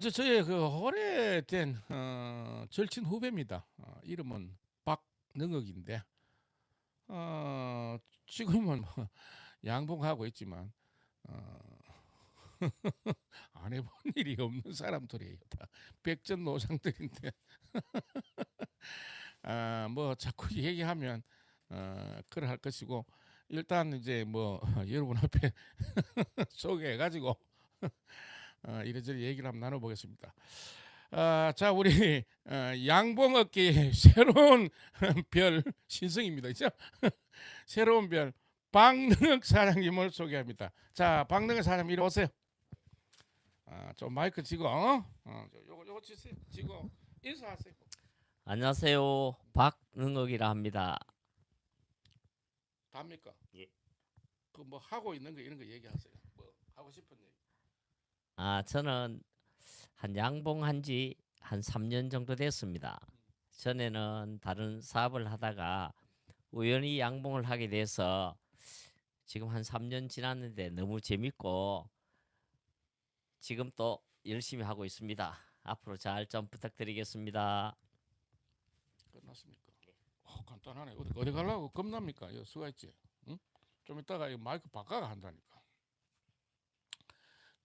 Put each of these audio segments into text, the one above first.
저 저의 그 오래된 어, 절친 후배입니다. 어, 이름은 박능억인데 어, 지금은 뭐 양봉하고 있지만 어, 안 해본 일이 없는 사람들이에요. 다 백전노장들인데 아, 뭐 자꾸 얘기하면 어, 할 것이고 일단 이제 뭐 여러분 앞에 소개해가지고 어, 이래저래 얘기를 한번 나눠보겠습니다. 아, 자 우리 어, 양봉업계의 새로운 별 신성입니다. 그죠? 새로운 별 박능혁 사장님을 소개합니다. 자 박능혁 사장님 이리 오세요. 아, 좀 마이크 쥐고 어? 어, 저 요거 요거 치세요. 쥐고 인사하세요. 안녕하세요. 박능옥이라 합니다. 답니까? 예. 그 뭐 하고 있는 거 이런 거 얘기하세요. 뭐 하고 싶은 얘기. 아, 저는 한 양봉 한 지 한 3년 정도 됐습니다. 전에는 다른 사업을 하다가 우연히 양봉을 하게 돼서 지금 한 3년 지났는데 너무 재밌고 지금 또 열심히 하고 있습니다. 앞으로 잘 좀 부탁드리겠습니다. 끝났습니까? 어, 간단하네. 어디 어디 가려고 겁납니까? 이거 수고했지. 응? 좀 이따가 이 마이크 바꿔가 한다니까.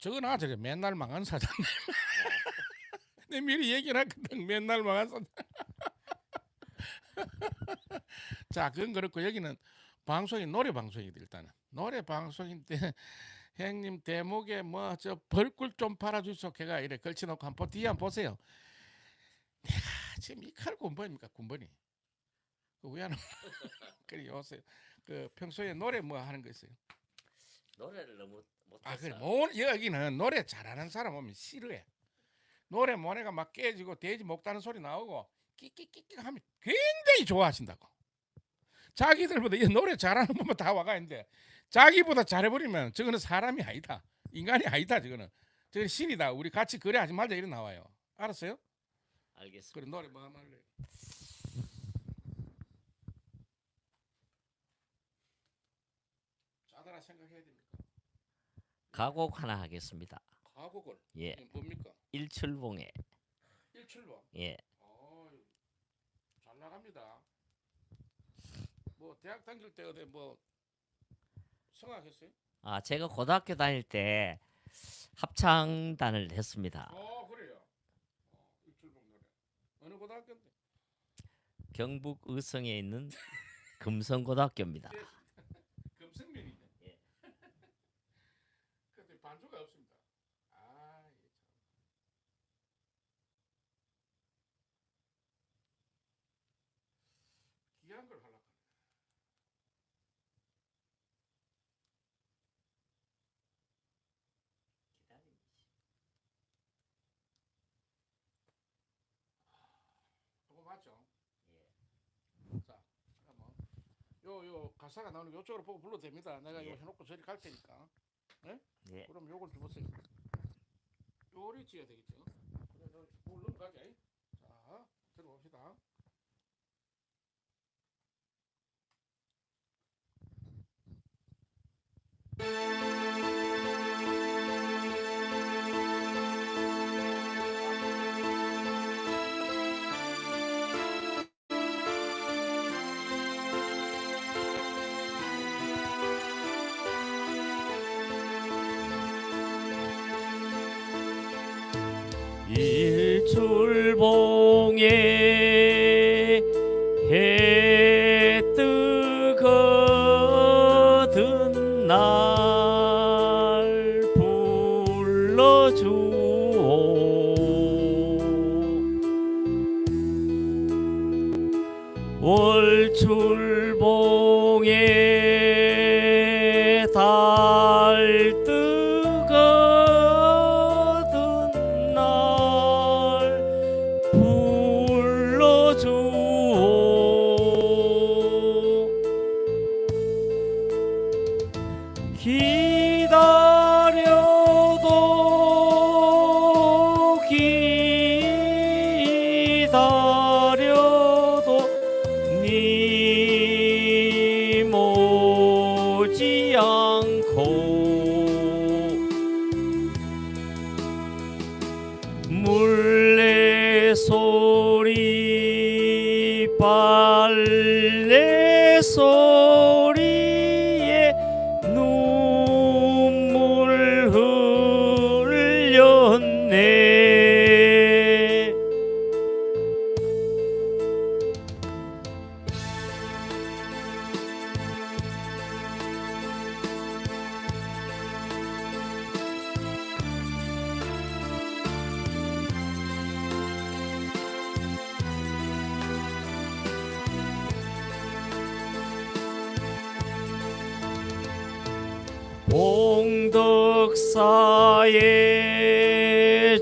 저거나 저게 맨날 망한 사장. 내 미리 얘기를 했거든. 맨날 망한 사장. 자, 그건 그렇고 여기는 방송이 노래 방송이다 일단은 노래 방송인데 형님 대목에 뭐 저 벌꿀 좀 팔아주소 걔가 이래 걸쳐놓고 한번 뒤에 한번 보세요. 내가 지금 이 칼 군번입니까 군번이? 그 위안은 그래 요새 그 평소에 노래 뭐 하는 거 있어요? 노래를 너무 못해서 아 그래 뭐 여기는 노래 잘하는 사람 오면 싫어해. 노래 모래가 막 깨지고 돼지 목 다는 소리 나오고 끼끼끼끼 하면 굉장히 좋아하신다고. 자기들보다 이 노래 잘하는 분만 다 와가 있는데 자기보다 잘해버리면 저거는 사람이 아니다. 인간이 아니다 저거는. 저거는 신이다. 우리 같이 그래 하지 말자 이런 나와요. 알았어요? 알겠습니다. 그래 노래 뭐 할래? 자다라 생각해야 됩니까? 가곡 하나 하겠습니다. 가곡을 예. 뭡니까? 일출봉에 일출로. 예. 어이, 잘 나갑니다. 뭐 대학 다닐 때 어디 뭐 성악했어요? 아, 제가 고등학교 다닐 때 합창단을 했습니다. 어 그래요. 어, 일출봉 노래. 어느 고등학교인데? 경북 의성에 있는 금성고등학교입니다. 금 성면이네. 예. 근데 반주가 없습니다. 아, 이게 참. 귀한 걸 하려고. 하네. 그거 맞죠? 자, 그러면 요요 가사가 나오는 거 요쪽으로 보고 불러도 됩니다. 내가 예. 이거 해놓고 저리 갈 테니까. 예. 그럼 요걸 줘보세요. 요리 지어야 되겠죠. 그래, 뭘 넘어가자. 자, 들어봅시다. 일 출봉에 봉덕사에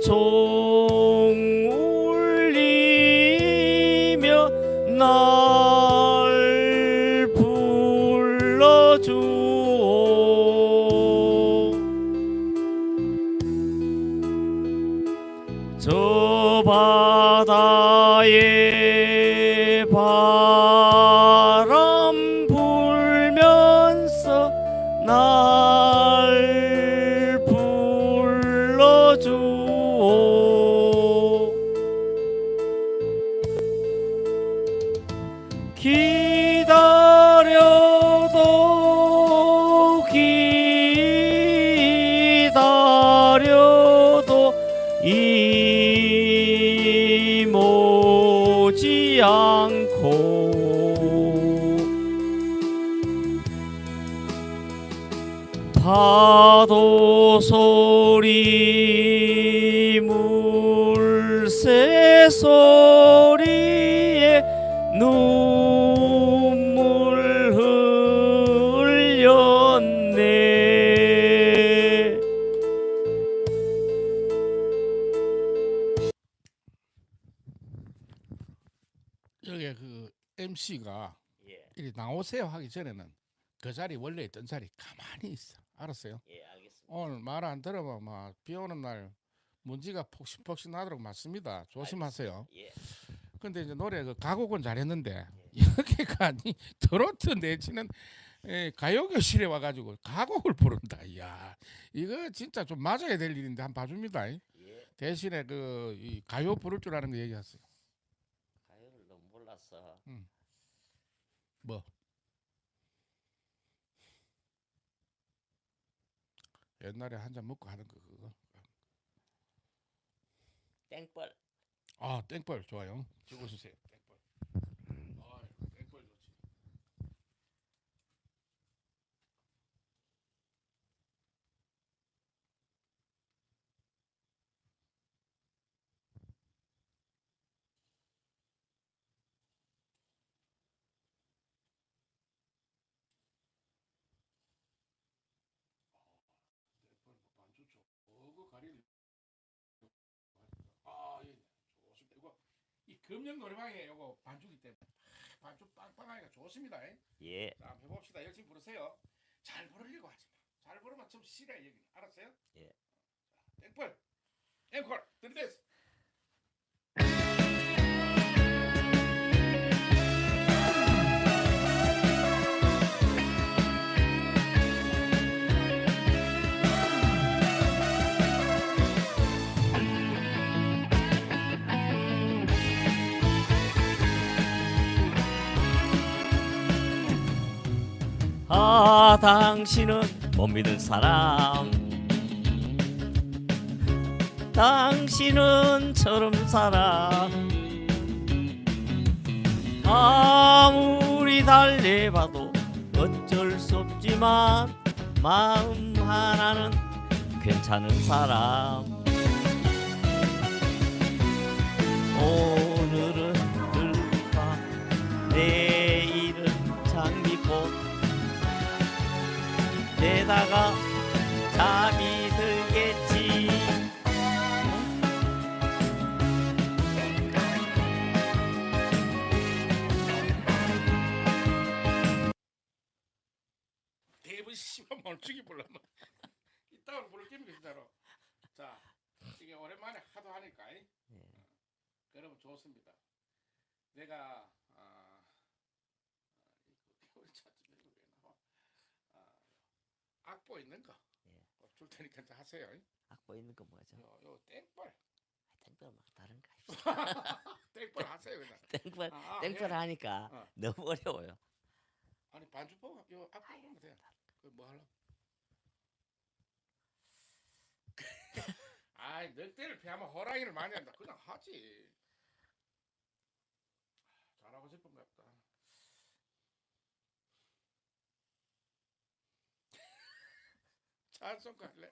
종 울리며 날 불러주오. 저 바다에 파도 소리 물새 소리에 눈물 흘렸네 여기 그 MC가 예, 이리 나오세요 하기 전에는 그 자리 원래 있던 자리 가만히 있어. 알았어요? 예 알겠습니다 오늘 말 안 들으면 막비 오는 날 문지가 폭신폭신하도록 맞습니다. 조심하세요. 예, 근데 이제 노래 그 가곡은 잘했는데 여기까지 트로트 내치는 에, 가요 교실에 와가지고 가곡을 부른다. 이야 이거 진짜 좀 맞아야 될 일인데 한 번 봐줍니다. 예. 대신에 그 이 가요 부를 줄 아는 거 얘기하세요. 가요를 너무 몰랐어 뭐 옛날에 한 잔 먹고 하는 거 그거. 땡벌 아 땡벌 좋아요. 찍어주세요. 땡벌. 아 땡벌 좋지. 땡벌 뭐 반주 저거 가리는. 아 예. 좋습니다. 이거 이 금연 노래방에 요거 반주기 때문에 반주 빵빵하니까 좋습니다. 예 자, 한번 해봅시다. 열심히 부르세요. 잘 부르려고 하지 마. 잘 부르면 좀 싫어 여기. 알았어요? 예. 자, 땡벌, 앵콜, 들이대스. 아 당신은 못 믿을 사람. 당신은 처럼 살아 아무리 달래봐도 어쩔 수 없지만 마음 하나는 괜찮은 사람. 오늘은 들과 내 내다가 잠이 들겠지 대부 씨발 멀쩡히 불러면 이따가 부를 게임 진짜로. 자, 이게 오랜만에 하도 하니까. 이? 예. 어, 그러면 좋습니다. 내가 아, 아, 이거 찾지 말고 왜 나와? 아, 악보 있는 거. 예. 줄 테니까 이제 하세요. 이? 악보 있는 거 뭐죠? 요, 요 땡벌. 하여튼 땡벌 하세요 그냥. 땡벌 아, 아, 땡벌 예. 하니까 어. 너무 어려워요. 아니 반주법 요 앞으로 보면 돼. 그뭐 하려? 아이 늑대를 피하면 호랑이를 많이 한다. 그냥 하지. 잘하고 싶은 것 같다. 찬송가 할래?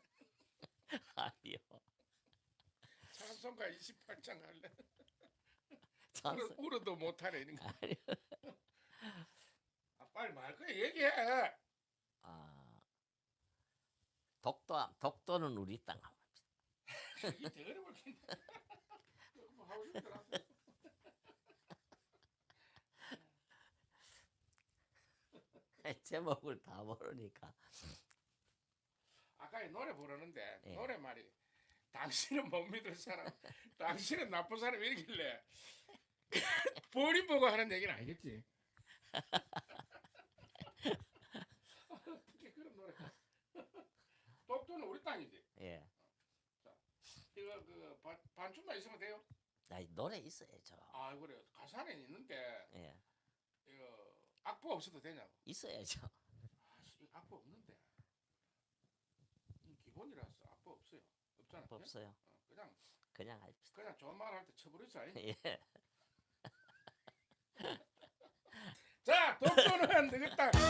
아니요. 찬송가 28장 할래? 울어, 울어도 못하네 이런 거. 아니요. 아, 빨리 말 거야 얘기해. 아 독도 독도는 우리 땅. 되게 어려울 텐데. 뭐 하고 싶더라. 제목을 다 모르니까. 아까 이 노래 부르는데 예. 노래 말이 당신은 못 믿을 사람, 당신은 나쁜 사람 이길래 본인 보고 하는 얘기는 아니겠지. 어떻게 그런 노래? 독도는 우리 땅이지. 예. 이거 그 반, 반춤만 있으면 돼요. 아 노래 있어야죠. 아 그래 가사는 있는데 예. 이거 악보 없어도 되냐고. 있어야죠. 아씨 악보 없는데. 이 기본이라서 악보 없어요. 없잖아. 그냥? 없어요. 어, 그냥 그냥 합시다. 그냥 좋은 말 할 때 쳐버리자. 예. 자, 독도는 안 되겠다. 자.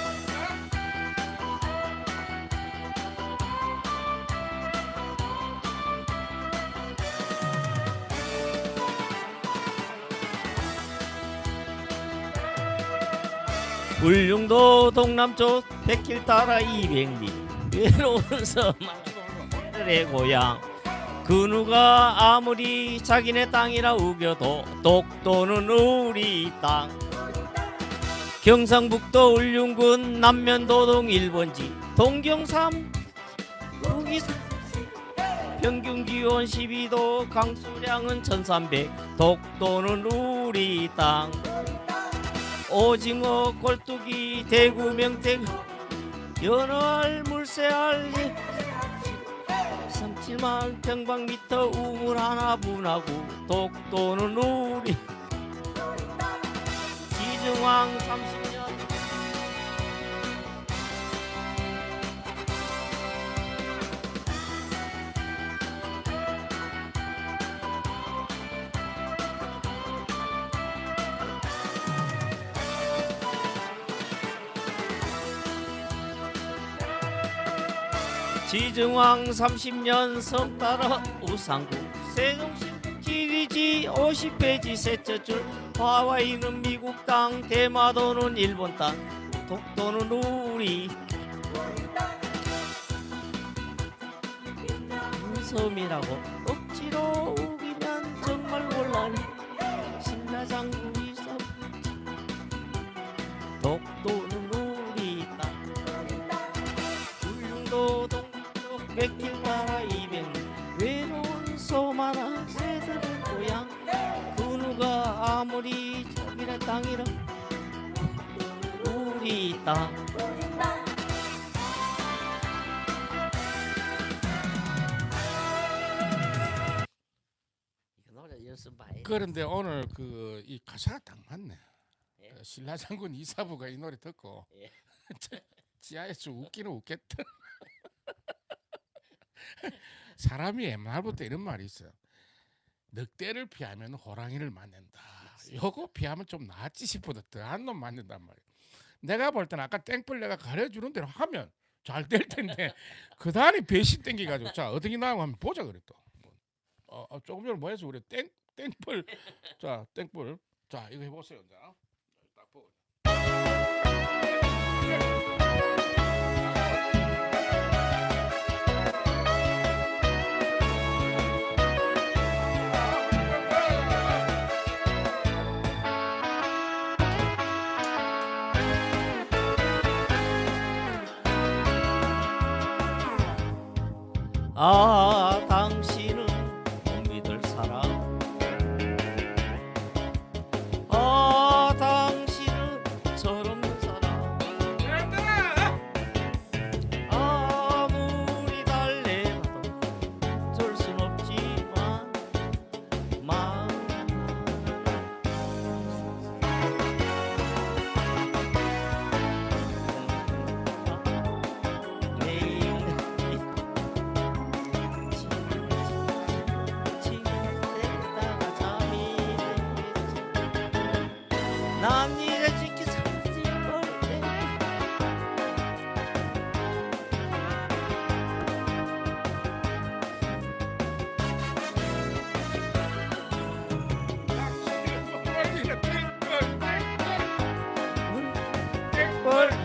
울릉도 동남쪽 백길 따라 200리 외로운 섬 들의 고향. 그 누가 아무리 자기네 땅이라 우겨도 독도는 우리 땅. 경상북도 울릉군 남면도동 1번지 동경삼 평균 기온 12도 강수량은 1300 독도는 우리 땅. 오징어 꼴뚜기 대구 명태 연어알 물새알 삼칠만 평방미터 우물 하나 분하고 독도는 우리. 지중왕 30 지중왕 30년 섬 따라 우상구 세종시 지리지 50페이지 셋째 줄. 하와이는 미국 땅 대마도는 일본 땅 독도는 우리 섬이라고 억지로 땅이라 우리 땅 그런데 오늘 그 이 가사가 딱 맞네. 예. 어, 신라 장군 이사부가 이 노래 듣고 예. 지하에서 웃기는 웃겠다. 사람이 옛날부터 이런 말이 있어요. 늑대를 피하면 호랑이를 맞는다. 요거 피하면 좀 낫지 싶어도 더한 놈 맞는단 말이야. 내가 볼 때는 아까 땡벌 내가 가려주는 대로 하면 잘 될 텐데 그 다음에 배신 땡기가지고 자 어떻게 나오고 한번 보자 그랬또. 어, 어, 조금 전에 뭐 해서 우리 땡 땡벌 자 땡벌 자 이거 해보세요 자. 아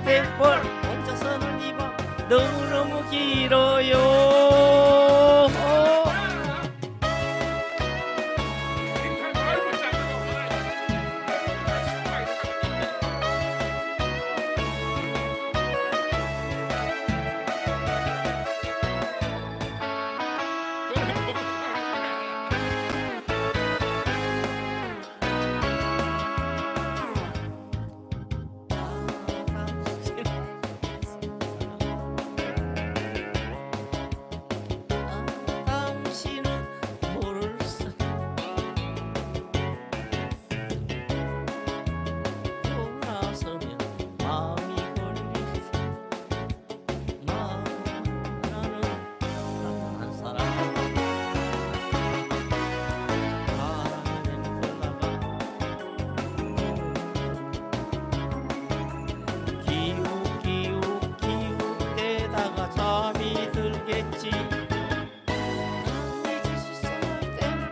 땡벌 혼자서는 이밤 너무너무 길어요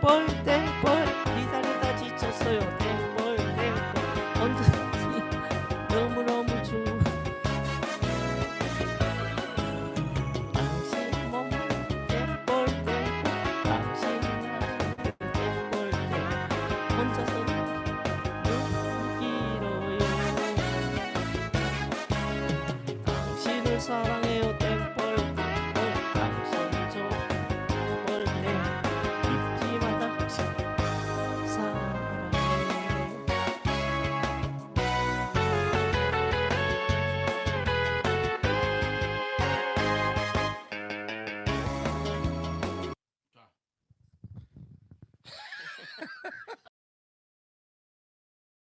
땡벌 땡벌 기다리다 지쳤어요. 땡벌 땡벌 언제든지 너무너무 좋아 당신 몸. 땡벌 땡벌 당신 땡벌 땡벌 혼자서 너무 길어요. 당신을 사랑